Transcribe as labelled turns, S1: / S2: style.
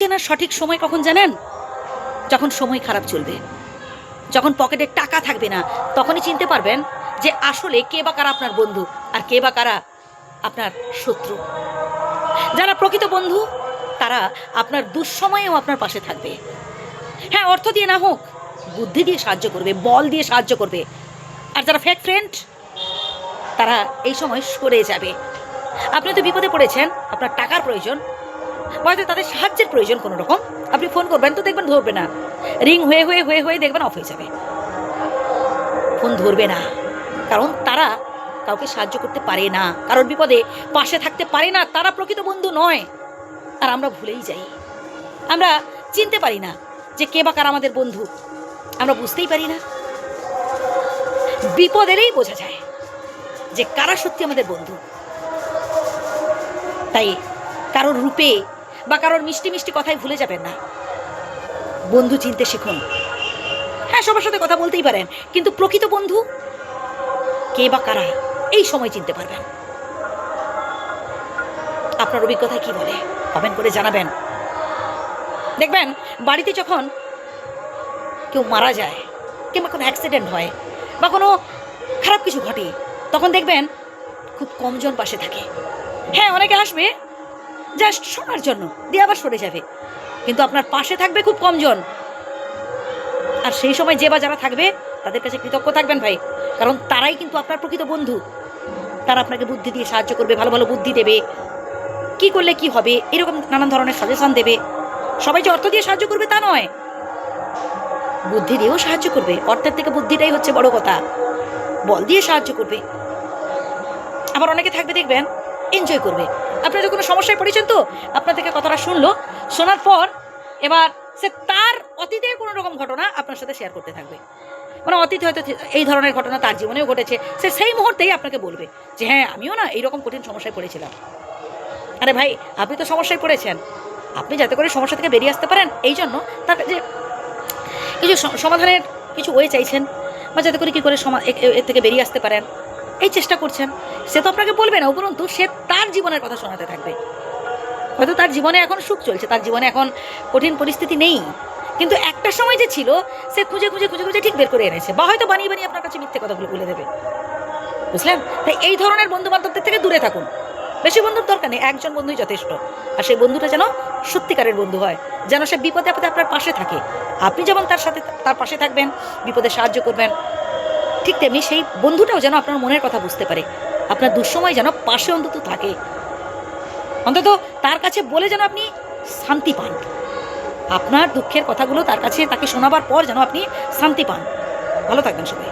S1: কেনার সঠিক সময় কখন জানেন? যখন সময় খারাপ চলবে। যখন পকেটে টাকা থাকবে না, তখনই চিনতে পারবেন যে আসলে কে বা কারা আপনার বন্ধু আর কে বা কারা আপনার শত্রু। যারা প্রকৃত বন্ধু, তারা আপনার দুঃসময়েও আপনার পাশে থাকবে। হ্যাঁ অর্থ দিয়ে না হোক, বুদ্ধি দিয়ে সাহায্য করবে, বল দিয়ে সাহায্য করবে। আর যারা ফেক ফ্রেন্ড তারা এই সময় সরে যাবে। আপনি তো বিপদে পড়েছেন, আপনার টাকার প্রয়োজন হয়তো তাদের সাহায্যের প্রয়োজন কোনো রকম আপনি ফোন করবেন তো দেখবেন ধরবে না। রিং হয়ে হয়ে হয়ে হয়ে দেখবেন অফ হয়ে যাবে। ফোন ধরবে না। কারণ তারা কাউকে সাহায্য করতে পারে না। কারোর বিপদে পাশে থাকতে পারে না। তারা প্রকৃত বন্ধু নয়। আর আমরা ভুলেই যাই। আমরা চিনতে পারি না যে কে বা কার আমাদের বন্ধু। আমরা বুঝতেই পারি না। বিপদ এলেই বোঝা যায় যে কারা সত্যি আমাদের বন্ধু। তাই কারোর রূপে বা কারোর মিষ্টি মিষ্টি কথাই ভুলে যাবেন না। বন্ধু চিনতে শিখুন। হ্যাঁ সবার সাথে কথা বলতেই পারেন, কিন্তু প্রকৃত বন্ধু কে বা কারা, এই সময় চিনতে পারবেন। আপনার অভিজ্ঞতা কি বলে? কমেন্ট করে জানাবেন। দেখবেন, বাড়িতে যখন কেউ মারা যায়, কিংবা কোনো অ্যাক্সিডেন্ট হয়, বা কোনো খারাপ কিছু ঘটে, তখন দেখবেন খুব কমজন পাশে থাকে। হ্যাঁ অনেকে আসবে জাস্ট শোনার জন্য। দিয়ে আবার সরে যাবে। কিন্তু আপনার পাশে থাকবে খুব কমজন। আর সেই সময় যে বা যারা থাকবে, তাদের কাছে কৃতজ্ঞ থাকবেন ভাই। কারণ তারাই কিন্তু আপনার প্রকৃত বন্ধু। তারা আপনাকে বুদ্ধি দিয়ে সাহায্য করবে, ভালো ভালো বুদ্ধি দেবে। কি করলে কি হবে, এরকম নানান ধরনের সাজেশন দেবে। সবাই যে অর্থ দিয়ে সাহায্য করবে তা নয়। বুদ্ধি দিয়েও সাহায্য করবে। অর্থের থেকে বুদ্ধিটাই হচ্ছে বড় কথা। বল দিয়ে সাহায্য করবে। আবার অনেকে থাকবে দেখবেন এনজয় করবে। আপনারা কোনো সমস্যায় পড়েছেন তো, আপনার থেকে কথাটা শুনলো, শোনার পর এবার সে তার অতীতের কোনো রকম ঘটনা আপনার সাথে শেয়ার করতে থাকবে। মানে অতীত হয়তো এই ধরনের ঘটনা তার জীবনেও ঘটেছে। সে সেই মুহূর্তেই আপনাকে বলবে যে হ্যাঁ আমিও না এইরকম কঠিন সমস্যায় পড়েছিলাম। আরে ভাই, আপনি তো সমস্যায় পড়েছেন। আপনি যাতে করে সমস্যা থেকে বেরিয়ে আসতে পারেন, এই জন্য তার কাছে কিছু সমাধানের কিছু ওয়ে চাইছেন, বা যাতে করে কী করে সমা এর থেকে বেরিয়ে আসতে পারেন, এই চেষ্টা করছেন। সে তো আপনাকে বলবে না, উপরন্তু সে তার জীবনের কথা শোনাতে থাকবে। হয়তো তার জীবনে এখন সুখ চলছে, তার জীবনে এখন কঠিন পরিস্থিতি নেই। কিন্তু একটা সময় যে ছিল, সে খুঁজে খুঁজে খুঁজে খুঁজে ঠিক বের করে এনেছে, বা হয়তো বানিয়ে বানিয়ে আপনার কাছে মিথ্যে কথাগুলো বলে দেবে। বুঝলেন? তাই এই ধরনের বন্ধু বান্ধবদের থেকে দূরে থাকুন। বেশি বন্ধুর দরকার নেই, একজন বন্ধুই যথেষ্ট। আর সেই বন্ধুটা যেন সত্যিকারের বন্ধু হয়, যেন সে বিপদে আপদে আপনার পাশে থাকে। আপনি যেমন তার সাথে, তার পাশে থাকবেন, বিপদে সাহায্য করবেন, ঠিক তেমনি সেই বন্ধুটাও যেন আপনার মনের কথা বুঝতে পারে। আপনার দুঃসময় যেন পাশে অন্তত থাকে। অন্তত তার কাছে বলে যেন আপনি শান্তি পান। আপনার দুঃখের কথাগুলো তার কাছে তাকে শোনাবার পর যেন আপনি শান্তি পান। ভালো থাকবেন সবাই।